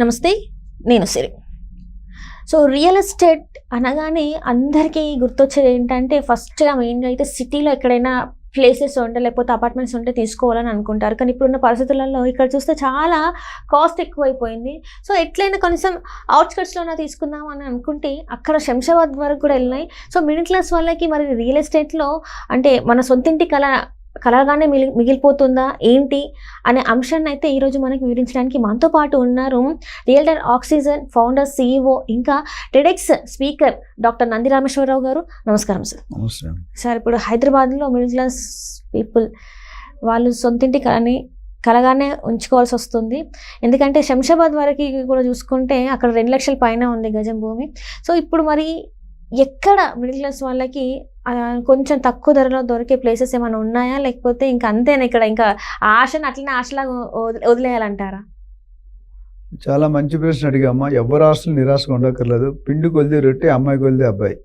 నమస్తే నేను సిరి. So real estate అనగానే అందరికీ గుర్తొచ్చేది ఏంటంటే ఫస్ట్గా మెయిన్గా అయితే సిటీలో ఎక్కడైనా ప్లేసెస్ ఉంటే లేకపోతే అపార్ట్మెంట్స్ ఉంటే తీసుకోవాలని అనుకుంటారు. కానీ ఇప్పుడున్న పరిస్థితులలో ఇక్కడ చూస్తే చాలా కాస్ట్ ఎక్కువైపోయింది. సో ఎట్లయినా కనీసం అవుట్స్కట్స్లోనే తీసుకుందాం అని అనుకుంటే అక్కడ శంషాబాద్ వరకు కూడా వెళ్ళినాయి. సో మిడిల్ క్లాస్ వాళ్ళకి మరి రియల్ ఎస్టేట్లో అంటే మన సొంతింటి కళ కలగానే మిగి మిగిలిపోతుందా? ఏంటి? అనే అంశాన్ని అయితే ఈరోజు మనకి వివరించడానికి మనతో పాటు ఉన్నారు రియల్టర్ ఆక్సిజన్ ఫౌండర్ సిఇఓ ఇంకా TEDx speaker doctor Nandi Rameswara Rao గారు. నమస్కారం సార్. నమస్తే సార్ ఇప్పుడు హైదరాబాద్లో మిడిల్ క్లాస్ పీపుల్ వాళ్ళు సొంతింటి కళని కలగానే ఉంచుకోవాల్సి వస్తుంది. ఎందుకంటే శంషాబాద్ వరకు కూడా చూసుకుంటే అక్కడ రెండు లక్షల పైన ఉంది గజం భూమి. సో ఇప్పుడు మరి ఎక్కడ మిడిల్ క్లాస్ వాళ్ళకి కొంచెం తక్కువ ధరలో దొరికే ప్లేసెస్ ఏమైనా ఉన్నాయా? లేకపోతే ఇంకా అంతేనా ఇక్కడ? ఇంకా ఆశను అట్లనే ఆశలాగా వదిలే- వదిలేయాలంటారా? చాలా మంచి ప్రశ్న అడిగామ్మా ఎవరు ఆస్తులు నిరాశగా ఉండక్కర్లేదు. పిండి కొలిది రొట్టె అమ్మాయి కొలిది అబ్బాయి.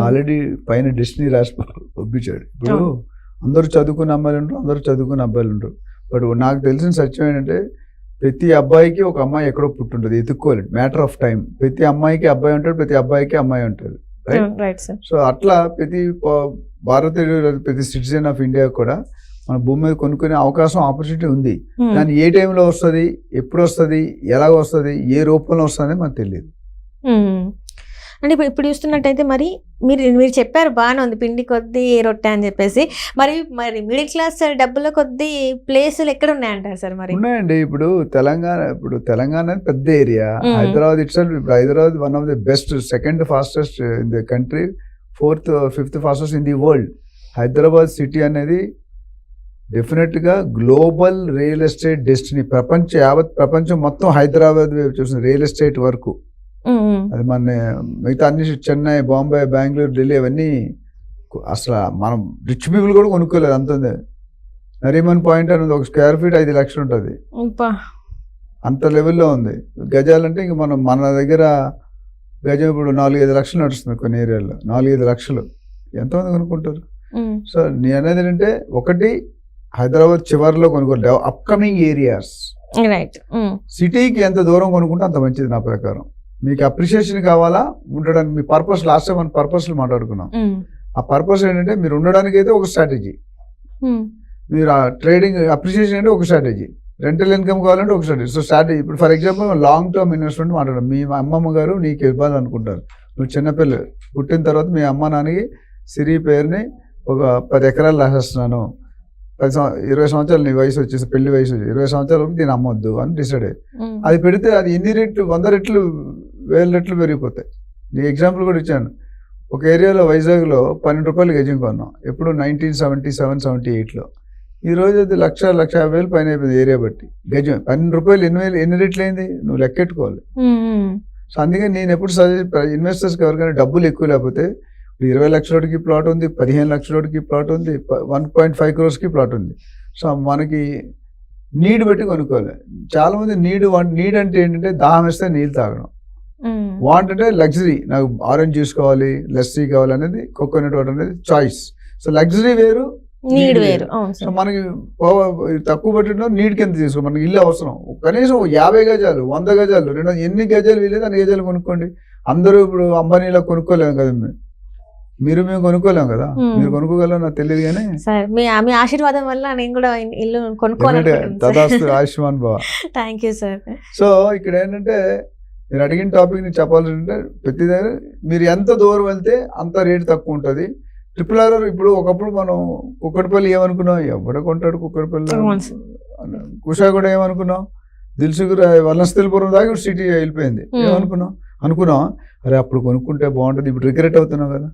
ఆల్రెడీ పైన డెస్టినీ రాసి పంపించాడు. ఇప్పుడు. అందరూ చదువుకున్న అమ్మాయిలు ఉంటారు అందరూ చదువుకున్న అబ్బాయిలు ఉంటారు బట్ నాకు తెలిసిన సత్యం ఏంటంటే ప్రతి అబ్బాయికి ఒక అమ్మాయి ఎక్కడో పుట్టుంటుంది ఎత్తుక్కోలేదు మ్యాటర్ ఆఫ్ టైం ప్రతి అమ్మాయికి అబ్బాయి ఉంటాడు ప్రతి అబ్బాయికి అమ్మాయి ఉంటుంది రైట్ సార్ సో అట్లా ప్రతి భారతీయుడు ప్రతి సిటిజన్ ఆఫ్ ఇండియా కూడా మన భూమి మీద కొనుక్కునే అవకాశం ఆపర్చునిటీ ఉంది. ఉమ్. దాని ఏ టైంలో వస్తుంది ఎప్పుడు వస్తుంది ఎలాగ వస్తుంది ఏ రూపంలో వస్తుంది మనకు తెలియదు. మ్మ్. అంటే ఇప్పుడు ఇప్పుడు చూస్తున్నట్టయితే మరి మీరు మీరు చెప్పారు బాగానే ఉంది పిండి కొద్దీ రొట్టె అని చెప్పేసి. మరి మరి మిడిల్ క్లాస్ డబ్బుల కొద్దీ ప్లేసులు ఎక్కడ ఉన్నాయంటారు సార్ మరి? ఉన్నాయండి. ఇప్పుడు తెలంగాణ ఇప్పుడు తెలంగాణ పెద్ద ఏరియా. హైదరాబాద్ ఇట్స్ ఇప్పుడు Hyderabad one of the best second fastest in the country fourth fifth fastest in the world Hyderabad city అనేది డెఫినెట్గా గ్లోబల్ రియల్ ఎస్టేట్ డెస్టినీ ప్రపంచ యావత్ ప్రపంచం మొత్తం హైదరాబాద్ వైపు చూసిన రియల్ ఎస్టేట్ వరకు. అది మన మిగతా అన్ని చెన్నై బాంబే బెంగళూరు ఢిల్లీ అవన్నీ అసలు మనం రిచ్ పీపుల్ కూడా కొనుక్కోలేదు అంత ఉంది. నరీమన్ పాయింట్ అనేది ఒక స్క్వేర్ ఫీట్ ఐదు లక్షలు ఉంటుంది. అంత లెవెల్లో ఉంది. గజాలంటే ఇంక మనం మన దగ్గర గజం ఇప్పుడు నాలుగైదు లక్షలు నడుస్తుంది కొన్ని ఏరియాల్లో. నాలుగైదు లక్షలు. ఎంతమంది కొనుక్కుంటారు. సో నేను అనేది ఏంటంటే ఒకటి హైదరాబాద్ చివరిలో కొనుక్కోవాలి అప్కమింగ్ ఏరియాస్ రైట్. సిటీకి ఎంత దూరం కొనుక్కుంటే అంత మంచిది నా ప్రకారం. మీకు అప్రిషియేషన్ కావాలా? ఉండడానికి మీ పర్పస్ లాస్ట్ టైం మన పర్పస్లు మాట్లాడుకున్నాం. ఆ పర్పస్ ఏంటంటే మీరు ఉండడానికి అయితే ఒక స్ట్రాటజీ. మీరు ఆ ట్రేడింగ్ అప్రిషియేషన్ అంటే ఒక స్ట్రాటజీ రెంటల్ ఇన్కమ్ కావాలంటే ఒక స్ట్రాటజీ సో స్ట్రాటజీ ఇప్పుడు for example long term investment మాట్లాడడం. మీ అమ్మమ్మ గారు నీకు ఇవ్వాలి అనుకుంటారు. నువ్వు చిన్నపిల్ల పుట్టిన తర్వాత మీ అమ్మ నాన్నకి సిరి పేరుని ఒక పది ఎకరాలు రాసేస్తున్నాను. పది ఇరవై సంవత్సరాలు నీ వయసు వచ్చేసి పెళ్ళి వయసు వచ్చి ఇరవై సంవత్సరాలకు దీన్ని అమ్మొద్దు అని డిసైడ్ అయ్యి. అది పెడితే అది ఎన్ని రెట్లు వంద రెట్లు వేల రెట్లు పెరిగిపోతాయి. నీ ఎగ్జాంపుల్ కూడా ఇచ్చాను. ఒక ఏరియాలో వైజాగ్లో పన్నెండు రూపాయలు గజం కొన్నాం. ఎప్పుడు నైన్టీన్ సెవెంటీ సెవెన్ సెవెంటీ ఎయిట్లో. ఈ రోజు అది లక్ష లక్ష యాభై వేలు పైన అయిపోయింది ఏరియా బట్టి. గజం పన్నెండు రూపాయలు ఎన్ని వేలు ఎన్ని రెట్లు అయింది? నువ్వు లెక్కెట్టుకోవాలి. సో అందుకే నేను ఎప్పుడు సజెస్ట్ ఇన్వెస్టర్స్కి ఎవరికైనా డబ్బులు ఎక్కువ లేకపోతే ఇప్పుడు ఇరవై లక్షలకి ప్లాట్ ఉంది పదిహేను లక్షలకి ప్లాట్ ఉంది వన్ పాయింట్ ఫైవ్ క్రోర్స్కి ప్లాట్ ఉంది. సో మనకి నీడ్ బట్టి కొనుక్కోవాలి. చాలా మంది నీడ్ నీడ్ అంటే ఏంటంటే దాహం వేస్తే నీళ్ళు తాగడం. వాంట్ అంటే లగ్జరీ నాకు ఆరెంజ్ జ్యూస్ కావాలి లస్సీ కావాలి అనేది కోకోనట్ వాటర్ అనేది చాయిస్ సో లగ్జరీ వేరు నీడ్ వేరు. సో మనకి తక్కువ పెట్టడం నీడ్ కింద తీసుకో మనకి ఇల్లు అవసరం. కనీసం యాభై గజాలు వంద గజాలు రెండు ఎన్ని గజాలు వీలేదు అన్ని గజాలు కొనుక్కోండి. అందరూ ఇప్పుడు అంబానీలో కొనుక్కోలేము కదా మేము. మీరు మేము కొనుక్కోలేము కదా. Hmm. మీరు కొనుక్కోగలరు నాకు తెలియదు కానీ? సార్ మీ మీ ఆశీర్వాదం వల్ల నేను కూడా ఇల్లు కొనుక్కోవాలనుకుంటున్నాను తదాస్తు ఆయుష్మాన్ బావ. థ్యాంక్ యూ సార్ సో ఇక్కడ ఏంటంటే మీరు అడిగిన టాపిక్ని చెప్పాలంటే ప్రతి దగ్గర మీరు ఎంత దూరం వెళ్తే అంత రేటు తక్కువ ఉంటుంది. ట్రిపుల్ ఆర్ ఇప్పుడు ఒకప్పుడు మనం కుక్కటిపల్లి ఏమనుకున్నాం? ఎవడ కొంటాడు సార్. కుషా కూడా ఏమనుకున్నాం? దిల్సుగురు వలనస్థిల్పురం దాకా సిటీ వెళ్ళిపోయింది. ఏమనుకున్నాం? అనుకున్నాం అరే అప్పుడు కొనుక్కుంటే బాగుంటుంది. ఇప్పుడు రిగ్రెట్ అవుతున్నాం కదా.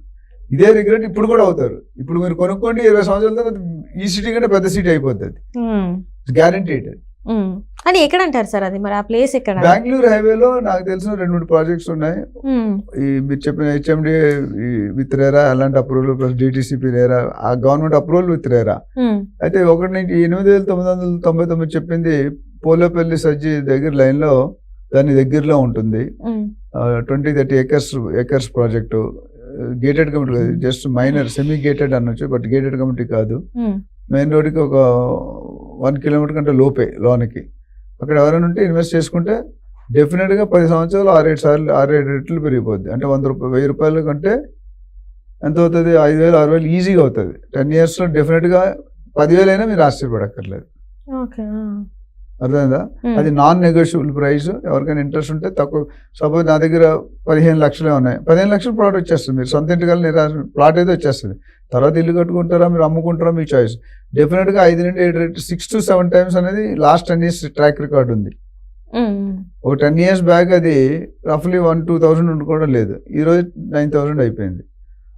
ఇదే రిగ్రెట్ ఇప్పుడు కూడా అవుతారు. ఇప్పుడు మీరు కొనుక్కోండి ఇరవై సంవత్సరాల తర్వాత ఈ సిటీ కంటే పెద్ద సిటీ అయిపోతుంది. గ్యారంటీ మ్మ్. అని ఎక్కడ అంటారు సార్ అది మరి ఆ ప్లేస్ ఎక్కడ బెంగళూరు హైవేలో నాకు తెలిసిన రెండు మూడు ప్రాజెక్ట్స్ ఉన్నాయి. ఈ మీరు చెప్పిన హెచ్ఎండి విత్ రేరా అలాంటి అప్రూవల్ ప్లస్ డిటిసిపి రేరా ఆ గవర్నమెంట్ అప్రూవల్ విత్ రేరా. అయితే ఒకటి నుంచి ఎనిమిది వేల తొమ్మిది వందల తొంభై తొమ్మిది చెప్పింది పోలోపల్లి సజ్జి దగ్గర లైన్లో దాని దగ్గరలో ఉంటుంది. Twenty thirty acres acres project gated community just minor semi gated అనొచ్చు బట్ గేటెడ్ కమిటీ కాదు. మెయిన్ రోడ్కి ఒక వన్ కిలోమీటర్ కంటే లోపే లోనికి. అక్కడ ఎవరైనా ఉంటే ఇన్వెస్ట్ చేసుకుంటే డెఫినెట్గా పది సంవత్సరాలు ఆరేడు సార్లు ఆరేడు రెట్లు పెరిగిపోద్ది. అంటే వంద రూపాయలు వెయ్యి రూపాయల కంటే ఎంత అవుతుంది? ఐదు వేలు ఆరు వేలు ఈజీగా అవుతుంది. టెన్ ఇయర్స్లో డెఫినెట్గా పదివేలు అయినా మీరు ఆశ్చర్యపడక్కర్లేదు. ఓకే అర్థమైందా? అది నాన్ నెగోషియబుల్ ప్రైస్ ఎవరికైనా ఇంట్రెస్ట్ ఉంటే తక్కువ. సపోజ్ నా దగ్గర పదిహేను లక్షలే ఉన్నాయి. పదిహేను లక్షల ప్లాట్ వచ్చేస్తుంది. మీరు సొంత ఇంటికల్ నిరాశ ప్లాట్ అయితే వచ్చేస్తుంది. తర్వాత ఇల్లు కట్టుకుంటారా? మీరు అమ్ముకుంటారా? మీ చాయిస్ డెఫినెట్గా ఐదు నుండి ఏడు rate six to seven times అనేది last ten years track record ఉంది. ఒక టెన్ ఇయర్స్ బ్యాక్ అది రఫ్లీ వన్ టూ థౌసండ్ ఉండుకోవడం లేదు. ఈ రోజు నైన్ థౌసండ్ అయిపోయింది.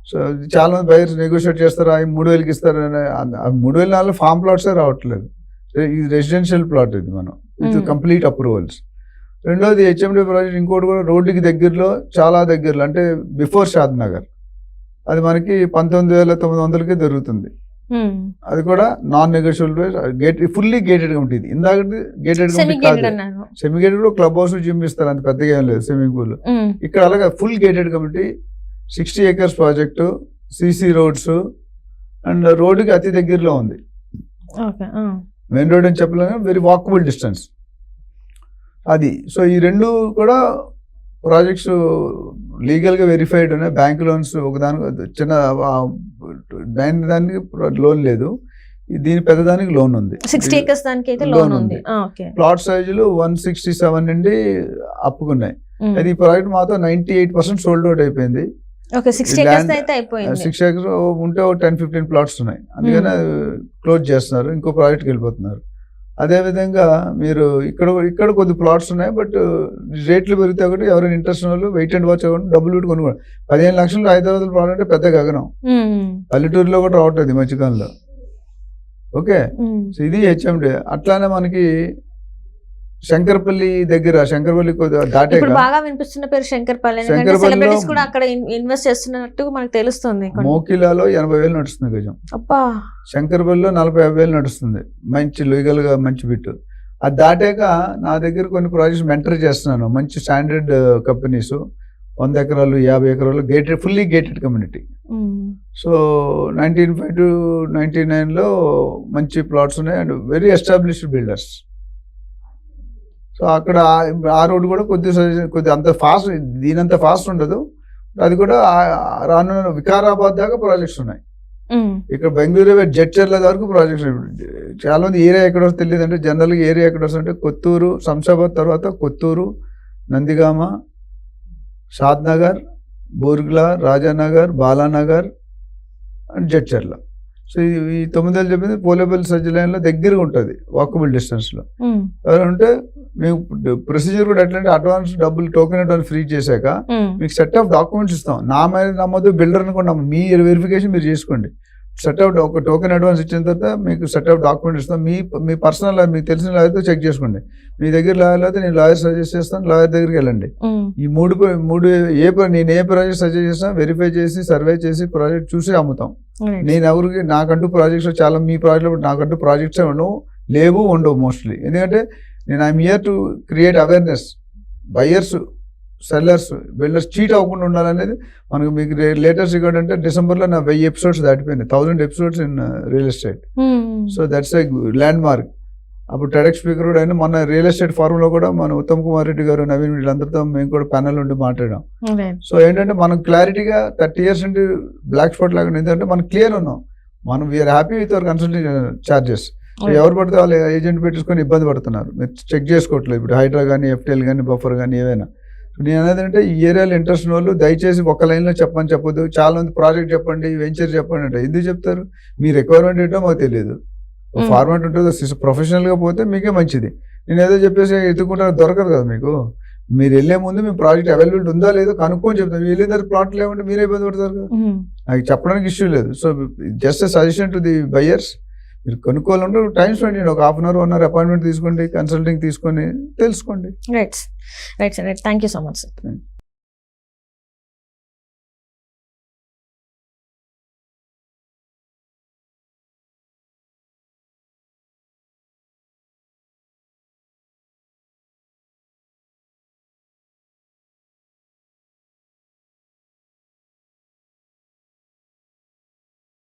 సో చాలా మంది బయర్స్ నెగోషియేట్ చేస్తారా? "ఆ, మూడు వేలకి ఇస్తారా? మూడు వేల నాలుగు ఫామ్ ప్లాట్సే రావట్లేదు. ఇది రెసిడెన్షియల్ ప్లాట్ ఇది మనం. With Hmm. కంప్లీట్ అప్రూవల్స్ రెండోది హెచ్ఎండి ప్రాజెక్ట్ ఇంకోటి కూడా రోడ్డుకి దగ్గరలో చాలా దగ్గరలో అంటే బిఫోర్ షాద్ నగర్ అది మనకి పంతొమ్మిది వేల తొమ్మిది వందలకి దొరుకుతుంది. అది కూడా non negotiable gate fully gated community ఇది. ఇందాక గేటెడ్ కమిటీ కాదు సెమీ గేటెడ్ కూడా క్లబ్ హౌస్ జిమ్ ఇస్తారు అంత పెద్దగా ఏం లేదు స్విమ్మింగ్ పూల్ ఉమ్, ఇక్కడ అలాగే full gated community sixty acres project CC roads and రోడ్డుకి అతి దగ్గరలో ఉంది. మెయిన్ రోడ్ అని చెప్పలేము వెరీ వాకబుల్ డిస్టెన్స్ అది. సో ఈ రెండు కూడా ప్రాజెక్ట్స్ లీగల్గా వెరిఫైడ్ ఉన్నాయి. బ్యాంక్ లోన్స్ ఒకదానికి చిన్న దాని దానికి లోన్ లేదు. దీని పెద్దదానికి లోన్ ఉంది. సిక్స్టీ ఏకర్స్ దానికి అయితే లోన్ ఉంది. ప్లాట్ సైజులు వన్ సిక్స్టీ సెవెన్ నుండి అప్పుకున్నాయి అది ఈ ప్రాజెక్ట్ మాత్రం ninety eight percent sold out అయిపోయింది. సిక్స్ ఏకర్స్ ఉంటే ఒక టెన్ ఫిఫ్టీన్ ప్లాట్స్ ఉన్నాయి. అందుకనే క్లోజ్ చేస్తున్నారు ఇంకో ప్రాజెక్ట్కి వెళ్ళిపోతున్నారు. అదేవిధంగా మీరు ఇక్కడ ఇక్కడ కొద్ది ప్లాట్స్ ఉన్నాయి బట్ రేట్లు పెరిగితే ఒకటి ఎవరైనా ఇంట్రెస్ట్ ఉన్న వాళ్ళు వెయిట్ అండ్ వాచ్ అవ్వండి డబ్బులు పెట్టి కొనుక్కోండి పదిహేను లక్షలు హైదరాబాద్ ప్లాట్ అంటే పెద్ద గగనం. ఉమ్, పల్లెటూరులో కూడా రావట్లేదు మధ్యకాలంలో. ఓకే? ఉమ్, సో ఇది హెచ్ఎండి. అట్లానే మనకి శంకరపల్లి దగ్గర శంకరపల్లి ఇప్పుడు దాటేగా బాగా వినిపిస్తున్న పేరు శంకర్పల్లి సెలబ్రిటీస్ కూడా అక్కడ ఇన్వెస్ట్ చేస్తున్నట్టు మనకు తెలుస్తుంది. మోకిలాలో ఎనభై వేలు నడుస్తుంది గజం. అబ్బా! శంకర్పల్లిలో నలభై యాభై వేలు నడుస్తుంది. మంచి లీగల్గా మంచి బిట్. అది దాటాక నా దగ్గర కొన్ని ప్రాజెక్ట్స్ మెంటర్ చేస్తున్నాను. మంచి స్టాండర్డ్ కంపెనీస్. వంద ఎకరాలు యాభై ఎకరాలు gated fully gated community. So nineteen five to ninety నైన్లో మంచి ప్లాట్స్ ఉన్నాయి and very established builders. So అక్కడ ఆ- ఆ రోడ్ కూడా కొద్ది కొద్ది అంత ఫాస్ట్ దీనంత ఫాస్ట్ ఉండదు. అది కూడా రానున్న వికారాబాద్ దాకా ప్రాజెక్ట్స్ ఉన్నాయి. ఇక్కడ బెంగళూరు జడ్చర్ల వరకు ప్రాజెక్ట్స్ చాలా మంది ఏరియా ఎక్కడ వస్తుంది తెలియదు అంటే జనరల్గా ఏరియా ఎక్కడ వస్తుంది అంటే కొత్తూరు శంషాబాద్ తర్వాత Kothur Nandigama Shadnagar Borgula Rajanagar Balanagar and Jadcherla. So ఈ- వేలు చెప్పింది పోలేబుల్ సర్జ్ లైన్లో దగ్గరగా ఉంటుంది వాకబుల్ డిస్టెన్స్లో ఎవరంటే మేము ప్రొసీజర్ కూడా ఎట్లా అంటే అడ్వాన్స్ డబ్బులు టోకెన్ అడ్వాన్స్ ఫ్రీ చేశాక మీకు సెట్ ఆఫ్ డాక్యుమెంట్స్ ఇస్తాం. నా మీద నమ్మదు బిల్డర్ అనుకోండి మీ వెరిఫికేషన్ మీరు చేసుకోండి. సెట్ ఆఫ్ ఒక టోకెన్ అడ్వాన్స్ ఇచ్చిన తర్వాత మీకు సెట్ ఆఫ్ డాక్యుమెంట్స్ ఇస్తాం. మీ మీ పర్సనల్ మీకు తెలిసిన లాయర్తో చెక్ చేసుకోండి. మీ దగ్గర లాయర్ అయితే నేను లాయర్ సజెస్ట్ చేస్తాను లాయర్ దగ్గరికి వెళ్ళండి. ఈ మూడు మూడు ఏ నేను ఏ ప్రాజెక్ట్ సజెస్ట్ చేసినా వెరిఫై చేసి సర్వే చేసి ప్రాజెక్ట్ చూసి అమ్ముతాం. నేను ఎవరికి నాకంటూ ప్రాజెక్ట్స్ చాలా మీ ప్రాజెక్ట్లో నాకంటూ ప్రాజెక్ట్స్ ఉండవు లేవు ఉండవు మోస్ట్లీ ఎందుకంటే నేను I'm here to create awareness buyers sellers builders cheat అవ్వకుండా ఉండాలనేది మనకు మీకు లేటెస్ట్ రికార్డ్ అంటే డిసెంబర్లో నా వెయ్యి episodes దాటిపోయినాయి. Thousand episodes in real estate so that's a landmark అప్పుడు టెడెక్ స్పీకర్ కూడా అయినా మన రియల్ ఎస్టేట్ ఫార్మ్లో కూడా మన ఉత్తమ్ కుమార్ రెడ్డి గారు నవీన్ వీళ్ళందరితో మేము కూడా ప్యానల్ ఉండి మాట్లాడాం. సో ఏంటంటే మనం క్లారిటీగా థర్టీ ఇయర్స్ నుండి బ్లాక్ స్పాట్ లాగా. ఎందుకంటే మనం క్లియర్ ఉన్నాం. మనం we're happy with our consulting charges. ఎవరు పడితే వాళ్ళు ఏజెంట్ పెట్టేసుకొని ఇబ్బంది పడుతున్నారు. మీరు చెక్ చేసుకోవట్లేదు. ఇప్పుడు హైడ్రా కానీ ఎఫ్టీఎల్ కానీ బఫర్ కానీ ఏవైనా. నేను అనేది అంటే ఈ ఏరియాలో ఇంట్రెస్ట్ వాళ్ళు దయచేసి ఒక లైన్లో చెప్పని చెప్పొద్దు. చాలా మంది ప్రాజెక్ట్ చెప్పండి వెంచర్ చెప్పండి అంటే ఎందుకు చెప్తారు? మీ రిక్వైర్మెంట్ ఏంటో మాకు తెలియదు. ఫార్మాట్ ఉంటుందో ప్రొఫెషనల్గా పోతే మీకే మంచిది. నేను ఏదో చెప్పేసి ఎత్తుకుంటా దొరకదు కదా మీకు. మీరు వెళ్ళే ముందు మీ ప్రాజెక్ట్ అవైలబిలిటీ ఉందా లేదో కనుక్కొని చెప్తాను. వెళ్ళిన తర్వాత ప్లాట్ లేవంటే మీరే ఇబ్బంది పడతారు కదా. నాకు చెప్పడానికి ఇష్యూ లేదు. So just suggestion to the buyers మీరు కొనుక్కోవాలంటే టైం స్పెండ్ చేయండి. ఒక half an hour one hour appointment తీసుకోండి కన్సల్టింగ్ తీసుకొని తెలుసుకోండి. Right right sir right thank you so much sir